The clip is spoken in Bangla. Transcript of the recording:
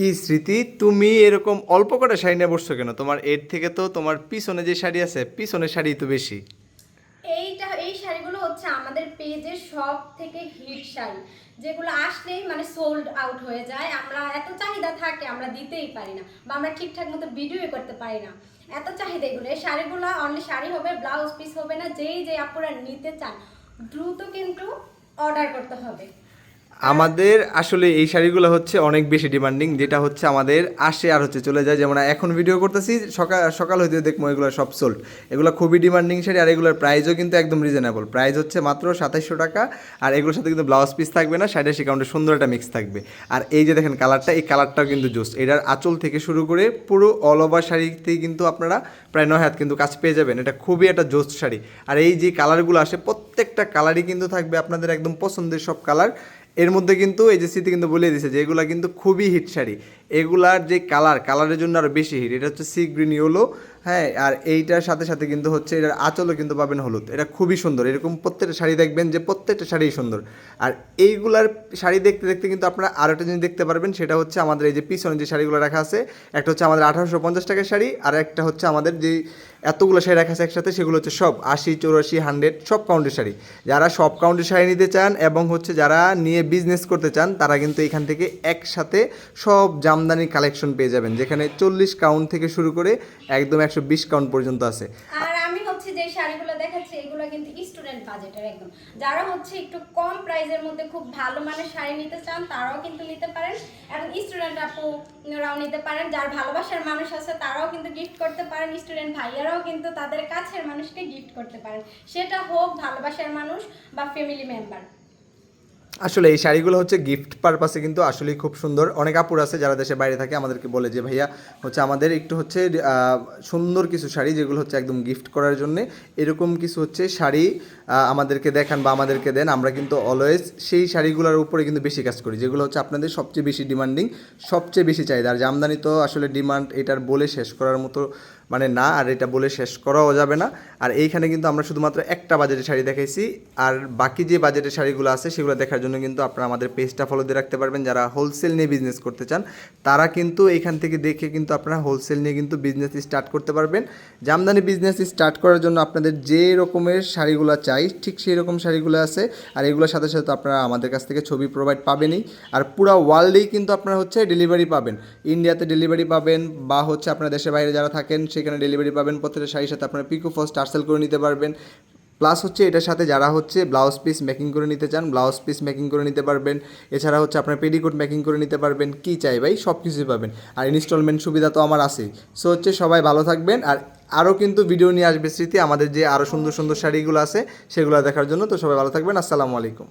কি স্মৃতি? তুমি এরকম অল্প কটা শাড়ি নিয়ে বসছো কেন? তোমার এর থেকে তো তোমার পিছনে যে শাড়ি আছে, পিছনের শাড়ি তো বেশি। এইটা, এই শাড়িগুলো হচ্ছে আমাদের পেজের সব থেকে হিট শাড়ি। যেগুলো আসলেই মানে সোল্ড আউট হয়ে যায়। আমরা এত চাহিদা থাকে, আমরা দিতেই পারি না বা আমরা ঠিকঠাক মতো ভিডিও করতে পারি না। এত চাহিদা এগুলো। এই শাড়িগুলো অনলি শাড়ি হবে ব্লাউজ পিস হবে না, যেই যে আপনারা নিতে চান, দ্রুত কিন্তু অর্ডার করতে হবে। আমাদের আসলে এই শাড়িগুলো হচ্ছে অনেক বেশি ডিমান্ডিং যেটা হচ্ছে আমাদের আসে আর হচ্ছে চলে যায়। যেমন এখন ভিডিও করতেছি সকাল সকাল হইতে দেখব এগুলো সব সোল্ড এগুলো খুবই ডিমান্ডিং শাড়ি, আর এগুলোর প্রাইসও কিন্তু একদম রিজনেবল প্রাইস হচ্ছে মাত্র সাতাইশশো টাকা, আর এগুলোর সাথে কিন্তু ব্লাউজ পিস থাকবে না শাড়ির সেকাউন্টে সুন্দর একটা মিক্স থাকবে। আর এই যে দেখেন কালারটা এই কালারটাও কিন্তু জোস এটার আঁচল থেকে শুরু করে পুরো অল ওভার শাড়িতেই কিন্তু আপনারা প্রায় নয় হাত কিন্তু কাজ পেয়ে যাবেন। এটা খুবই একটা জোস শাড়ি। আর এই যে কালারগুলো আসে, প্রত্যেকটা কালারই কিন্তু থাকবে আপনাদের একদম পছন্দের সব কালার এর মধ্যে কিন্তু এই যে কিন্তু বলে দিছে যে এগুলো কিন্তু খুবই হিট শাড়ি। এগুলার যে কালার কালারের জন্য আরও বেশি হিট এটা হচ্ছে সি গ্রিন ইয়েলো হ্যাঁ আর এইটার সাথে সাথে কিন্তু হচ্ছে এটার আঁচলও কিন্তু পাবেন হলুদ, এটা খুবই সুন্দর, এরকম প্রত্যেকটা শাড়ি দেখবেন যে প্রত্যেকটা শাড়িই সুন্দর, আর এইগুলার শাড়ি দেখতে দেখতে কিন্তু আপনারা আরও একটা জিনিস দেখতে পারবেন, সেটা হচ্ছে আমাদের এই যে পিছনে যে শাড়িগুলো রাখা আছে, একটা হচ্ছে আমাদের আঠারোশো পঞ্চাশ টাকার শাড়ি, আর একটা হচ্ছে আমাদের যে এতগুলো শাড়ি রাখা আছে একসাথে, সেগুলো হচ্ছে সব আশি, চৌরাশি হান্ড্রেড সব কাউন্টের শাড়ি, যারা সব কাউন্টের শাড়ি নিতে চান এবং হচ্ছে যারা নিয়ে বিজনেস করতে চান, তারা কিন্তু এখান থেকে একসাথে সব জামদানি কালেকশন পেয়ে যাবেন, যেখানে চল্লিশ কাউন্ট থেকে শুরু করে একদম একশো বিশ কাউন্ট পর্যন্ত আছে। আর আমি হচ্ছে যে শাড়িগুলো দেখাচ্ছি, এগুলো কিন্তু স্টুডেন্ট বাজেটের একদম। যারা হচ্ছে একটু কম প্রাইসের মধ্যে খুব ভালো মানের শাড়ি নিতে চান, তারাও কিন্তু নিতে পারেন। এবং স্টুডেন্ট আপুরাও নিতে পারেন, যার ভালোবাসার মানুষ আছে, তারাও কিন্তু গিফট করতে পারেন। স্টুডেন্ট ভাইয়ারাও কিন্তু তাদের কাছের মানুষকে গিফট করতে পারেন। সেটা হোক ভালোবাসার মানুষ বা ফ্যামিলি মেম্বার আসলে এই শাড়িগুলো হচ্ছে গিফট পারপাসে কিন্তু আসলেই খুব সুন্দর। অনেক আপুর আছে যারা দেশের বাইরে থাকে, আমাদেরকে বলে যে, ভাইয়া, হচ্ছে আমাদের একটু হচ্ছে সুন্দর কিছু শাড়ি যেগুলো হচ্ছে একদম গিফট করার জন্য, এরকম কিছু হচ্ছে শাড়ি আমাদেরকে দেখান বা আমাদেরকে দেন। আমরা কিন্তু অলওয়েজ সেই শাড়িগুলোর উপরে কিন্তু বেশি কাজ করি, যেগুলো হচ্ছে আপনাদের সবচেয়ে বেশি ডিমান্ডিং সবচেয়ে বেশি চাহিদা। আর জামদানি তো আসলে ডিমান্ড এটার বলে শেষ করার মতো মানে না, আর এটা বলে শেষ করাও যাবে না। আর এইখানে কিন্তু আমরা শুধুমাত্র একটা বাজেটের শাড়ি দেখাইছি, আর বাকি যে বাজেটের শাড়িগুলো আছে, সেগুলো দেখার জন্য কিন্তু আপনারা আমাদের পেজটা ফলো দিয়ে রাখতে পারবেন। যারা হোলসেল নিয়ে বিজনেস করতে চান, তারা কিন্তু এখান থেকে দেখে কিন্তু আপনারা হোলসেল নিয়ে কিন্তু বিজনেস স্টার্ট করতে পারবেন। জামদানি বিজনেস স্টার্ট করার জন্য আপনাদের যে রকমের শাড়িগুলো চাই, ঠিক সেই রকম শাড়িগুলো আছে। আর এগুলোর সাথে সাথে আপনারা আমাদের কাছ থেকে ছবি প্রোভাইড পাবেনই। আর পুরো ওয়ার্ল্ডেই কিন্তু আপনারা হচ্ছে ডেলিভারি পাবেন। ইন্ডিয়াতে ডেলিভারি পাবেন বা হচ্ছে আপনার দেশের বাইরে যারা থাকেন, সেখানে ডেলিভারি পাবেন। প্রত্যেকটা শাড়ির সাথে আপনারা পিকো ফার্স্ট টার্সেল করে নিতে পারবেন। প্লাস হচ্ছে এটার সাথে যারা হচ্ছে ব্লাউজ পিস মেকিং করে নিতে চান ব্লাউজ পিস মেকিং করে নিতে পারবেন। এছাড়া হচ্ছে আপনার পেডিকোট মেকিং করে নিতে পারবেন, কী চাই ভাই? সব কিছুই পাবেন। আর ইনস্টলমেন্ট সুবিধা তো আমার আছেই সো হচ্ছে সবাই ভালো থাকবেন। আর আরও কিন্তু ভিডিও নিয়ে আসবে স্মৃতি, আমাদের যে আরও সুন্দর সুন্দর শাড়িগুলো আছে, সেগুলো দেখার জন্য। তো সবাই ভালো থাকবেন। আসসালামু আলাইকুম।